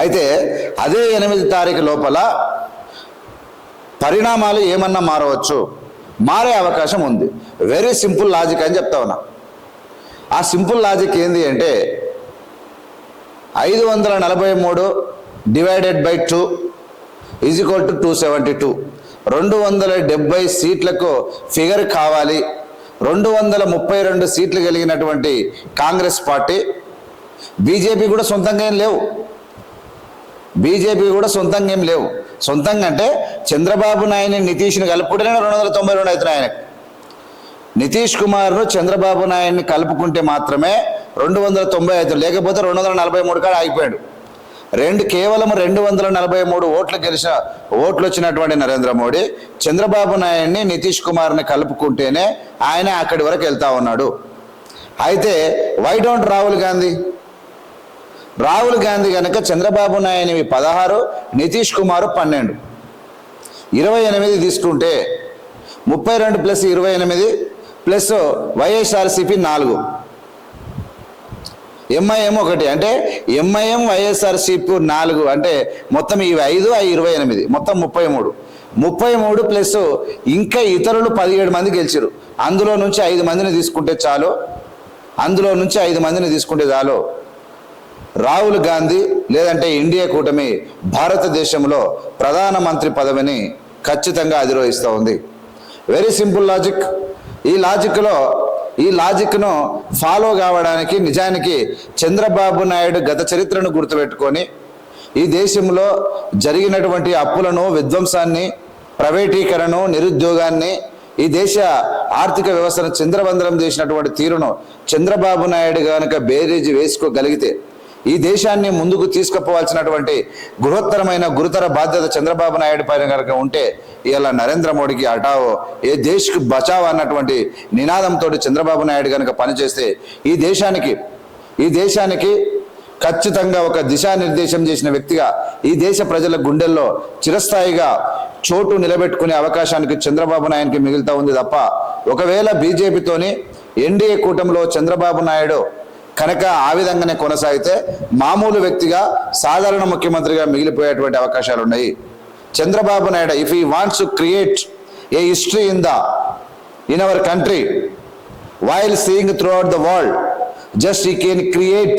అయితే అదే ఎనిమిది తారీఖు లోపల పరిణామాలు ఏమన్నా మారవచ్చు? మారే అవకాశం ఉంది. వెరీ సింపుల్ లాజిక్ అని చెప్తా ఉన్నా. ఆ సింపుల్ లాజిక్ ఏంది అంటే ఐదు వందల నలభై మూడు divided by two is equal to two seventy two రెండు వందల డెబ్బై సీట్లకు ఫిగర్ కావాలి. రెండు వందల ముప్పై రెండు సీట్లు కలిగినటువంటి కాంగ్రెస్ పార్టీ. బీజేపీ కూడా సొంతంగా ఏం లేవు. బీజేపీ కూడా సొంతంగా ఏం లేవు. సొంతంగా అంటే చంద్రబాబు నాయుని నితీష్ని కలుపుకుంటేనే రెండు వందల తొంభై రెండు అవుతున్నాయి ఆయనకు. నితీష్ కుమార్ను చంద్రబాబు నాయుడిని కలుపుకుంటే మాత్రమే రెండు వందల తొంభై ఐదు లేకపోతే రెండు వందల నలభై మూడు కాడ ఆగిపోయాడు. రెండు కేవలం రెండు వందల నలభై మూడు ఓట్లు గెలిచిన ఓట్లు వచ్చినటువంటి నరేంద్ర మోడీ చంద్రబాబు నాయుడిని నితీష్ కుమార్ని కలుపుకుంటేనే ఆయన అక్కడి వరకు వెళ్తా ఉన్నాడు. అయితే వై డోంట్ రాహుల్ గాంధీ? రాహుల్ గాంధీ కనుక చంద్రబాబు నాయుడివి పదహారు నితీష్ కుమార్ పన్నెండు. ఇరవై ఎనిమిది తీసుకుంటే ముప్పై రెండు ప్లస్ ఇరవై ఎనిమిది ప్లస్ వైఎస్ఆర్సిపి నాలుగు. ఎంఐఎం ఒకటి అంటే ఎంఐఎం వైఎస్ఆర్సిపి నాలుగు అంటే మొత్తం ఇవి ఐదు అవి ఇరవై ఎనిమిది మొత్తం ముప్పై మూడు. ముప్పై మూడు ప్లస్ ఇంకా ఇతరులు పదిహేడు మంది గెలిచారు అందులో నుంచి ఐదు మందిని తీసుకుంటే చాలు. అందులో నుంచి ఐదు మందిని తీసుకుంటే చాలు. రాహుల్ గాంధీ లేదంటే ఇండియా కూటమి భారతదేశంలో ప్రధానమంత్రి పదవిని ఖచ్చితంగా అధిరోహిస్తూ ఉంది. వెరీ సింపుల్ లాజిక్ ఈ లాజిక్లో ఈ లాజిక్ను ఫాలో కావడానికి నిజానికి చంద్రబాబు నాయుడు గత చరిత్రను గుర్తుపెట్టుకొని ఈ దేశంలో జరిగినటువంటి అప్పులను విధ్వంసాన్ని ప్రైవేటీకరణను నిరుద్యోగాన్ని ఈ దేశ ఆర్థిక వ్యవస్థను చంద్రబంధనం చేసినటువంటి తీరును చంద్రబాబు నాయుడు కనుక బేరీజు వేసుకోగలిగితే ఈ దేశాన్ని ముందుకు తీసుకుపోవాల్సినటువంటి గృహత్తరమైన గురుతర బాధ్యత చంద్రబాబు నాయుడు పైన కనుక ఉంటే ఇలా నరేంద్ర మోడీకి అటావో ఏ దేశ్కి బచావో అన్నటువంటి నినాదంతో చంద్రబాబు నాయుడు కనుక పనిచేస్తే ఈ దేశానికి ఈ దేశానికి ఖచ్చితంగా ఒక దిశానిర్దేశం చేసిన వ్యక్తిగా ఈ దేశ ప్రజల గుండెల్లో చిరస్థాయిగా చోటు నిలబెట్టుకునే అవకాశానికి చంద్రబాబు నాయుడికి మిగులుతా ఉంది తప్ప ఒకవేళ బీజేపీతోని ఎన్డీఏ కూటమిలో చంద్రబాబు నాయుడు కనుక ఆ విధంగానే కొనసాగితే మామూలు వ్యక్తిగా సాధారణ ముఖ్యమంత్రిగా మిగిలిపోయేటువంటి అవకాశాలు ఉన్నాయి Chandrababu Naidu if he wants to create a history in the in our country while seeing throughout the world just you can create